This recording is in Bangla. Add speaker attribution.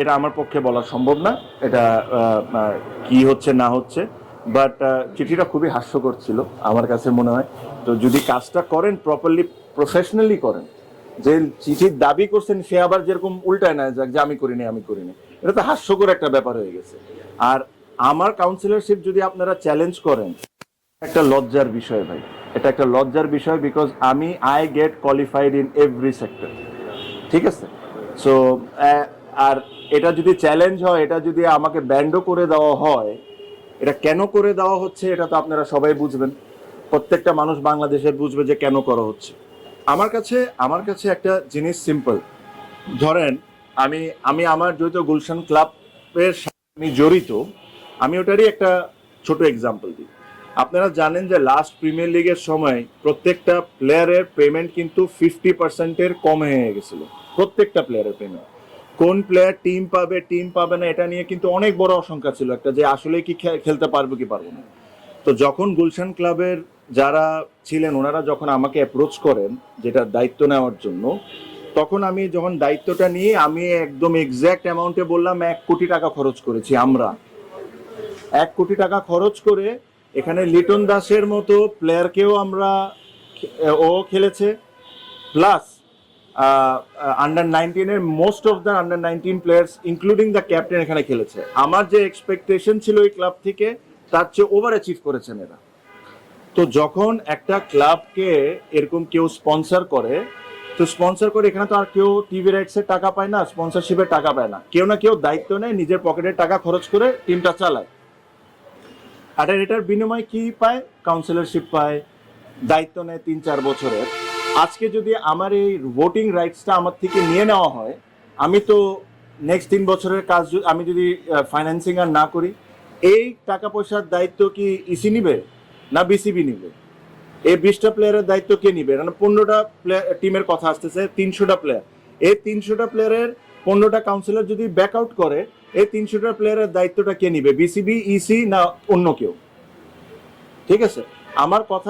Speaker 1: এটা আমার পক্ষে বলা সম্ভব না। এটা কি হচ্ছে, না হচ্ছে। বাট চিঠিটা খুবই হাস্যকর ছিল, আমার কাছে মনে হয়। তো যদি কাজটা করেন প্রপারলি প্রফেশনালি করেন, যে চিঠির দাবি করছেন, সে আবার যেরকম উল্টায় না যাক যে আমি করিনি আমি করিনি। এটা তো হাস্যকর একটা ব্যাপার হয়ে গেছে। আর আমার কাউন্সিলরশিপ যদি আপনারা চ্যালেঞ্জ করেন, একটা লজ্জার বিষয় ভাই। এটা একটা লজ্জার বিষয় বিকজ আমি I get qualified in every sector ঠিক আছে? সো আর এটা যদি চ্যালেঞ্জ হয়, এটা যদি আমাকে ব্যান্ডও করে দেওয়া হয়, এটা কেন করে দেওয়া হচ্ছে, এটা তো আপনারা সবাই বুঝবেন। প্রত্যেকটা মানুষ বাংলাদেশের বুঝবে যে কেন করা হচ্ছে। আমার কাছে আমার কাছে একটা জিনিস সিম্পল ধরেন, আমি আমি আমার যেহেতু গুলশান ক্লাবের আমি জড়িত, আমি ওটারই একটা ছোট এক্সাম্পল দিই। আপনারা জানেন যে লাস্ট প্রিমিয়ার লিগের সময় প্রত্যেকটা প্লেয়ারের পেমেন্ট কিন্তু ফিফটি পার্সেন্টের কম হয়ে গেছিল। প্রত্যেকটা প্লেয়ারের পেমেন্ট কোন প্লেয়ার টিম পাবে টিম পাবে না, এটা নিয়ে কিন্তু অনেক বড় আশঙ্কা ছিল একটা যে আসলে কি খেলতে পারব কি পারব না। তো যখন গুলশান ক্লাবের যারা ছিলেন, ওনারা যখন আমাকে অ্যাপ্রোচ করেন যেটা দায়িত্ব নেওয়ার জন্য, তখন আমি যখন দায়িত্বটা নিয়ে আমি একদম এক্স্যাক্ট অ্যামাউন্টে বললাম, এক কোটি টাকা খরচ করেছি আমরা। এক কোটি টাকা খরচ করে এখানে লিটন দাসের মতো প্লেয়ারকেও আমরা ও খেলেছে। Plus under নাইনটিনের most of the under nineteen players including the captain এখানে খেলেছে। আমার যে এক্সপেকটেশন ছিল এই ক্লাব থেকে, তার চেয়ে ওভার অ্যাচিভ করেছেন এরা। তো যখন একটা ক্লাবকে এরকম কেউ স্পন্সর করে, তো স্পন্সর করে এখানে তো আর কেউ টিভি রাইটসের টাকা পায় না স্পন্সরশিপের টাকা পায় না। কেউ না কেউ দায়িত্ব নেয়, নিজের পকেটের টাকা খরচ করে টিমটা চালায়। আর এটার বিনিময়ে কি পায়? কাউন্সিলরশিপ পায়, দায়িত্ব নেয় তিন চার বছরের। আজকে যদি আমার এই ভোটিং রাইটসটা আমার থেকে নিয়ে নেওয়া হয়, আমি তো নেক্সট তিন বছরের কাজ আমি যদি ফাইন্যান্সিং আর না করি, এই টাকা পয়সার দায়িত্ব কি ইসি নিবে না বিসিবি নিবে? এই বিশটা প্লেয়ারের দায়িত্ব কে নিবে? মানে পনেরোটা প্লেয়ার টিমের কথা আসতেছে, তিনশোটা প্লেয়ার এই তিনশোটা প্লেয়ারের পনেরোটা কাউন্সিলর যদি ব্যাক আউট করে, এই তিনশোটা প্লেয়ারের দায়িত্বটা কে নিবে? বিসিবি ইসি না অন্য কেউ? ঠিক আছে? আমার কথা